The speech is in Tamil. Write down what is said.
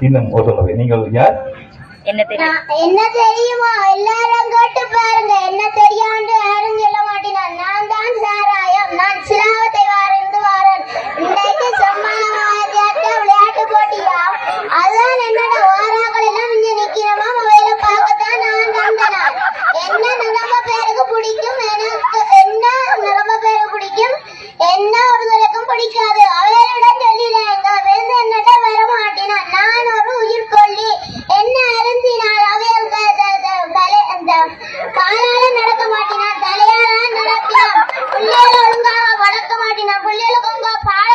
இன்னும் சொல்லுங்க நீங்கள் யார்? என்ன தெரியும் என்ன தெரியுமா எல்லாரும் கேட்டு பாருங்க. என்ன தெரியாண்டு யாரும் சொல்ல மாட்டேன் நான் தான் சாராயம். நான் na bolha do Gongopá.